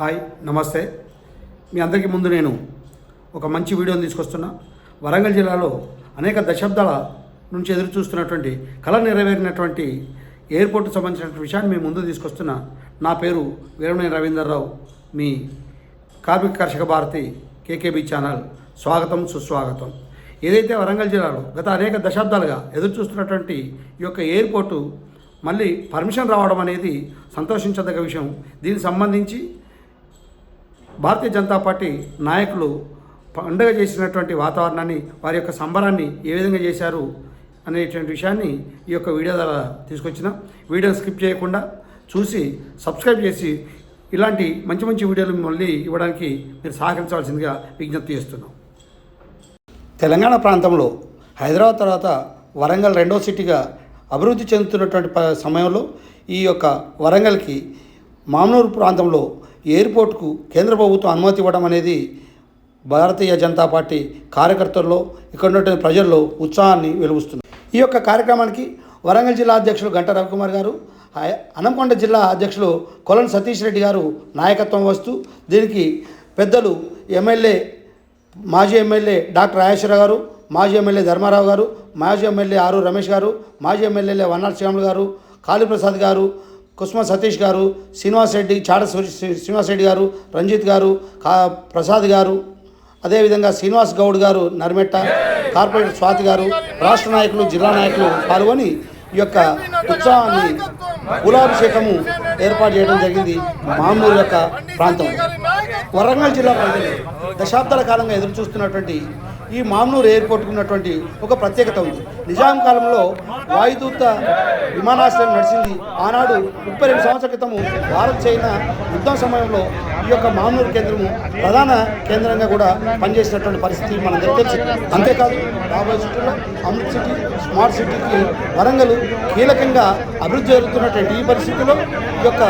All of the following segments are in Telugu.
హాయ్ నమస్తే. మీ అందరికీ ముందు నేను ఒక మంచి వీడియోని తీసుకొస్తున్నా. వరంగల్ జిల్లాలో అనేక దశాబ్దాల నుంచి ఎదురు చూస్తున్నటువంటి కళ నెరవేరినటువంటి ఎయిర్పోర్ట్కు సంబంధించినటువంటి విషయాన్ని మీ ముందు తీసుకొస్తున్నా. నా పేరు వీరమణి రవీందర్రావు. మీ కార్మిక కర్షక భారతి కేకేబీ ఛానల్. స్వాగతం సుస్వాగతం. ఏదైతే వరంగల్ జిల్లాలో గత అనేక దశాబ్దాలుగా ఎదురు చూస్తున్నటువంటి ఈ యొక్క ఎయిర్పోర్టు మళ్ళీ పర్మిషన్ రావడం అనేది సంతోషించదగ్గ విషయం. దీనికి సంబంధించి భారతీయ జనతా పార్టీ నాయకులు పండుగ చేసినటువంటి వాతావరణాన్ని వారి యొక్క సంబరాన్ని ఏ విధంగా చేశారు అనేటువంటి విషయాన్ని ఈ యొక్క వీడియో ద్వారా తీసుకొచ్చిన. వీడియో స్కిప్ చేయకుండా చూసి సబ్స్క్రైబ్ చేసి ఇలాంటి మంచి మంచి వీడియోలు మళ్ళీ ఇవ్వడానికి మీరు సహకరించవలసిందిగా విజ్ఞప్తి చేస్తున్నాం. తెలంగాణ ప్రాంతంలో హైదరాబాద్ తర్వాత వరంగల్ రెండో సిటీగా అభివృద్ధి చెందుతున్నటువంటి సమయంలో ఈ యొక్క వరంగల్కి మామనూరు ప్రాంతంలో ఎయిర్పోర్ట్కు కేంద్ర ప్రభుత్వం అనుమతి ఇవ్వడం అనేది భారతీయ జనతా పార్టీ కార్యకర్తల్లో ఇక్కడ ఉన్నటువంటి ప్రజల్లో ఉత్సాహాన్ని వెలుగుస్తుంది. ఈ యొక్క కార్యక్రమానికి వరంగల్ జిల్లా అధ్యక్షులు గంట రవికుమార్ గారు అనంకొండ జిల్లా అధ్యక్షులు కొలన్ సతీష్ రెడ్డి గారు నాయకత్వం వస్తూ దీనికి పెద్దలు ఎమ్మెల్యే మాజీ ఎమ్మెల్యే డాక్టర్ రాజేశ్వర గారు మాజీ ఎమ్మెల్యే ధర్మారావు గారు మాజీ ఎమ్మెల్యే ఆరు రమేష్ గారు మాజీ ఎమ్మెల్యే వన్నాల శ్రీరాములు గారు కాళీప్రసాద్ గారు కుస్మ సతీష్ గారు శ్రీనివాస్ రెడ్డి చాడ శ్రీనివాస్ రెడ్డి గారు రంజిత్ గారు కా ప్రసాద్ గారు అదేవిధంగా శ్రీనివాస్ గౌడ్ గారు నర్మెట్ట కార్పొరేటర్ స్వాతి గారు రాష్ట్ర నాయకులు జిల్లా నాయకులు పాల్గొని ఈ యొక్క ఉత్సవాన్ని కులాభిషేకము ఏర్పాటు చేయడం జరిగింది మామూలు యొక్క ప్రాంతం వరంగల్ జిల్లా ప్రజలు దశాబ్దాల కాలంగా ఎదురు చూస్తున్నటువంటి ఈ మామ్నూరు ఎయిర్పోర్ట్కు ఉన్నటువంటి ఒక ప్రత్యేకత ఉంది. నిజాం కాలంలో వాయుదూత విమానాశ్రయం నడిచింది. ఆనాడు ముప్పై రెండు సంవత్సరాల క్రితము భారత్ చైనా యుద్ధం సమయంలో ఈ యొక్క మామూలు కేంద్రము ప్రధాన కేంద్రంగా కూడా పనిచేసినటువంటి పరిస్థితి మనందరికీ తెలుసు. అంతేకాదు రాబోయే సిటీలో అమృత్ సిటీ స్మార్ట్ సిటీకి వరంగల్ కీలకంగా అభివృద్ధి జరుగుతున్నటువంటి ఈ పరిస్థితిలో ఈ యొక్క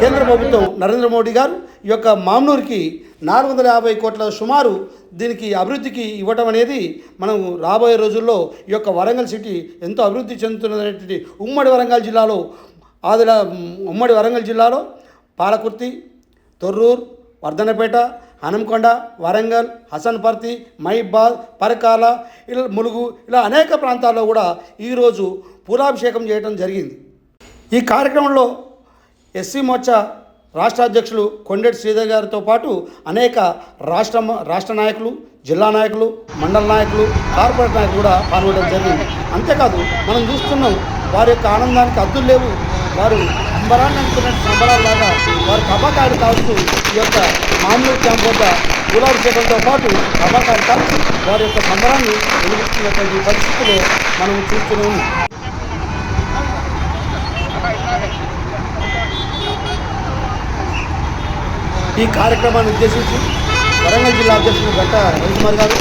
కేంద్ర ప్రభుత్వం నరేంద్ర మోడీ గారు ఈ యొక్క మామ్నూర్కి నాలుగు వందల యాభై కోట్ల సుమారు దీనికి అభివృద్ధికి ఇవ్వటం అనేది మనం రాబోయే రోజుల్లో ఈ యొక్క వరంగల్ సిటీ ఎంతో అభివృద్ధి చెందుతున్నటువంటి ఉమ్మడి వరంగల్ జిల్లాలో ఆదిల ఉమ్మడి వరంగల్ జిల్లాలో పాలకుర్తి తొర్రూర్ వర్ధనపేట హనంకొండ వరంగల్ హసన్పర్తి మైబాద్ పరకాల ఇలా ములుగు ఇలా అనేక ప్రాంతాల్లో కూడా ఈరోజు పూలాభిషేకం చేయడం జరిగింది. ఈ కార్యక్రమంలో ఎస్సీ మోర్చా రాష్ట్ర అధ్యక్షులు కొండెటి శ్రీధర్ గారితో పాటు అనేక రాష్ట్ర రాష్ట్ర నాయకులు జిల్లా నాయకులు మండల నాయకులు కార్పొరేట్ నాయకులు కూడా పాల్గొనడం జరిగింది. అంతేకాదు మనం చూస్తున్నాం వారి యొక్క ఆనందానికి అద్దులు లేవు. వారు సంబరాన్ని సంబరాలు సంబరాల్లాగా వారు కబాకాయలు కావచ్చు. ఈ యొక్క మామూలు క్యాంప్ వద్ద గులాభిషేకంతో పాటు కబాకాడు కావచ్చు వారి యొక్క సంబరాన్ని వెలిగిస్తున్నటువంటి పరిస్థితులు మనం చూస్తూనే ఉన్నాం ఈ కార్యక్రమాన్ని ఉద్దేశించి వరంగల్ జిల్లా అధ్యక్షుడు గంట రవికుమార్ గారు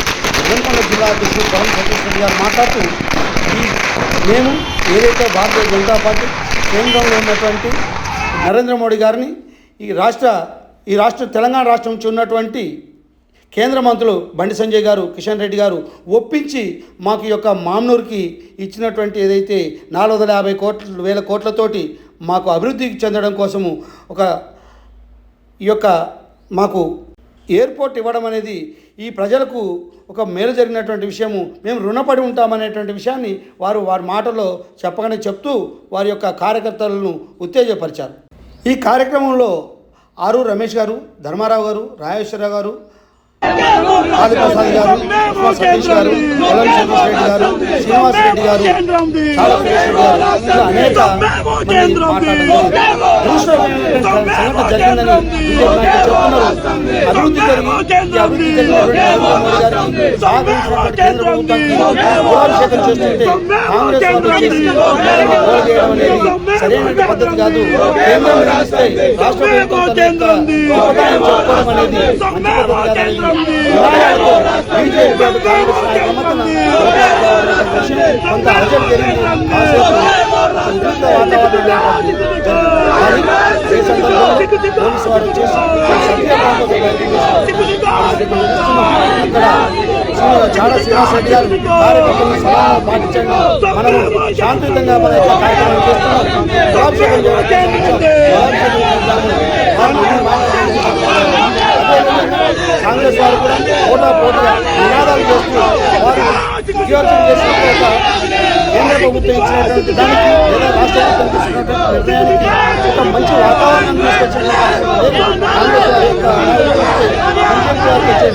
వెంకొండ జిల్లా అధ్యక్షుడు పవన్ సతీష్ రెడ్డి గారు మాట్లాడుతూ ఈ మేము ఏదైతే భారతీయ జనతా పార్టీ కేంద్రంలో ఉన్నటువంటి నరేంద్ర మోడీ గారిని ఈ రాష్ట్ర ఈ రాష్ట్ర తెలంగాణ రాష్ట్రం నుంచి ఉన్నటువంటి కేంద్ర మంత్రులు బండి సంజయ్ గారు కిషన్ రెడ్డి గారు ఒప్పించి మాకు ఈ యొక్క మామ్నూర్కి ఇచ్చినటువంటి ఏదైతే నాలుగు వందల యాభై కోట్ల వేల కోట్లతోటి మాకు అభివృద్ధి చెందడం కోసము ఒక ఈ యొక్క మాకు ఎయిర్పోర్ట్ ఇవ్వడం అనేది ఈ ప్రజలకు ఒక మేలు జరిగినటువంటి విషయము. మేము రుణపడి ఉంటామనేటువంటి విషయాన్ని వారు వారి మాటలో చెప్పగానే చెప్తూ వారి యొక్క కార్యకర్తలను ఉత్తేజపరిచారు. ఈ కార్యక్రమంలో ఆరు రమేష్ గారు ధర్మారావు గారు రాజేశ్వరరావు గారు ఆదిప్రసాద్ గారు ఉస్మా సతీష్ గారు ఎల్ఎం గారు శ్రీనివాస్ రెడ్డి గారు చాలా అనేక సంఘటన జరిగిందని చెప్తున్నారు అభివృద్ధి జరిగి అభివృద్ధి జరిగినటువంటి సహకరించినటువంటి కేంద్ర ప్రభుత్వానికి గౌరవాభిషేకం చేస్తుంటే కాంగ్రెస్ వాళ్ళు చేసి చేయడం అనేది సరైన పద్ధతి కాదు కేంద్రం నిలిస్తే రాష్ట్ర ప్రభుత్వం చెప్పుకోవడం అనేది మంచి పద్ధతి కాదని నిరాశతో బీజేపీ అటు కాంగ్రెస్ నాయకుల మధ్యన కొంత అలజడి జరిగింది ఉద్రిక్త వాతావరణం ఏర్పడింది. సందర్భంలో పోలీసు వారు వచ్చేసి గారు కార్యకర్తలను సలహాలు పాటించండి మనము శాంతియుతంగా మన యొక్క కార్యక్రమం చేస్తున్నాం కాంగ్రెస్ వారు కూడా పోటా పోటీగా నినాదాలు చేస్తూ వారు విద్యార్థులు చేసినట్టు కేంద్ర ప్రభుత్వం ఇచ్చినటువంటి దానికి లేదా రాష్ట్ర ప్రభుత్వం తీసుకున్నటువంటి నిర్ణయానికి ఒక మంచి వాతావరణం తీసుకొచ్చిన కాంగ్రెస్ వారి యొక్క బీజేపీ వారికి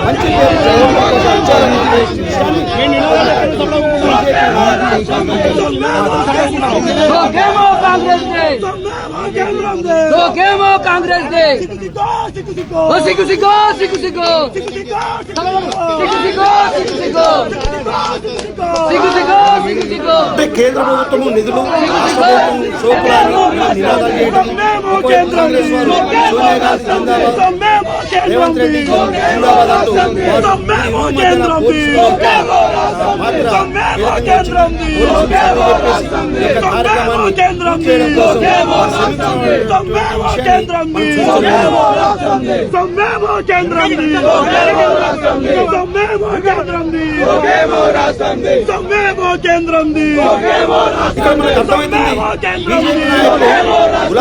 మంచి పేరు జగన్ కోసం వచ్చారని విషయాన్ని धोखे मो कांग्रेस ने धोखे मो कांग्रेस ने किसी किसी को किसी को किसी को కేంద్ర ప్రభుత్వము నిధులు సోపురాలు నినాదాలు చేయడం కాంగ్రెస్ వారు సోనియా గాంధీ చందాబాద్ రేవంత్ రెడ్డి అహ్మదాబాద్ మాత్రం Son memo, Kendrandi! Son memo, Kendrandi! Son memo, Kendrandi! Son memo, Kendrandi! Son memo, Kendrandi! Son memo, Kendrandi! Son memo, Kendrandi! Son memo, Kendrandi! Son memo, Kendrandi!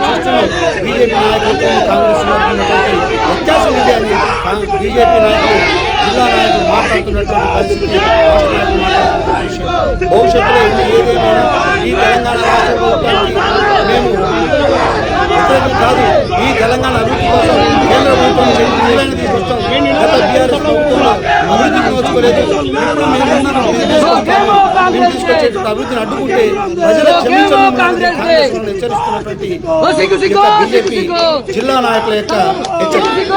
పెద్దలు బీజేపీ నాయకులతో కాంగ్రెస్ నాయకులతో వ్యత్యాసం ఉంది అని బీజేపీ నాయకులు జిల్లా నాయకులు మాట్లాడుతున్నటువంటి పరిస్థితి భవిష్యత్తులో ఇది ఏదేమైనా ఈ తెలంగాణ రాష్ట్ర ప్రభుత్వానికి మేము వ్యతిరేకం కాదు తెలంగాణ అభివృద్ధి కోసం కేంద్ర అభివృద్ధి నోచుకోలేదు ఇప్పుడు మేమున్నాం మేము తీసుకొచ్చేటువంటి అభివృద్ధిని అడ్డుకుంటే ప్రజలు జిల్లా నాయకుల యొక్క హెచ్చరిక